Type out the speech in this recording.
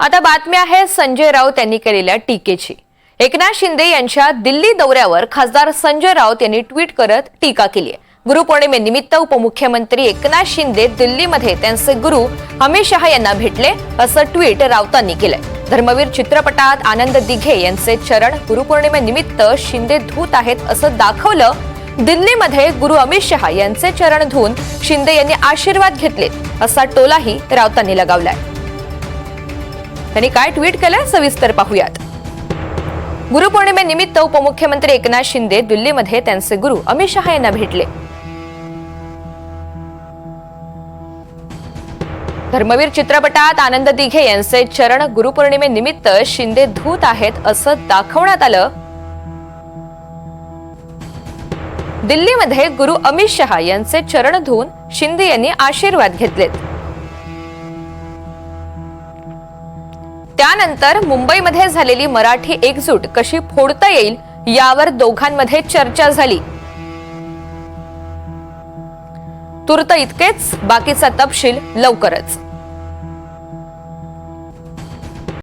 आता बातमी आहे संजय राऊत यांनी केलेल्या टीकेची. एकनाथ शिंदे यांच्या दिल्ली दौऱ्यावर खासदार संजय राऊत यांनी ट्विट करत टीका केली आहे. गुरुपौर्णिमेनिमित्त उपमुख्यमंत्री एकनाथ शिंदे दिल्लीमध्ये त्यांचे गुरु अमित शहा यांना भेटले असं ट्विट राऊतांनी केलंय. धर्मवीर चित्रपटात आनंद दिघे यांचे चरण गुरुपौर्णिमेनिमित्त शिंदे धूत आहेत असं दाखवलं दिल्लीमध्ये गुरु अमित शहा यांचे चरण धुवून शिंदे यांनी आशीर्वाद घेतले असा टोलाही राऊतांनी लगावलाय. त्यांनी काय ट्विट केलंय सविस्तर पाहूयात. गुरुपौर्णिमेनिमित्त उपमुख्यमंत्री एकनाथ शिंदे दिल्लीमध्ये त्यांचे गुरु अमित शहा यांना भेटले. धर्मवीर चित्रपटात आनंद दिघे यांचे चरण गुरुपौर्णिमेनिमित्त शिंदे धूत आहेत असं दाखवण्यात आलं. दिल्लीमध्ये गुरु अमित शहा यांचे चरण धुवून शिंदे यांनी आशीर्वाद घेतलेत. त्यानंतर मुंबईमध्ये झालेली मराठी एकजूट कशी फोडता येईल यावर दोघांमध्ये चर्चा झाली. तुर्त इतकेच बाकीचा तपशील लवकरच.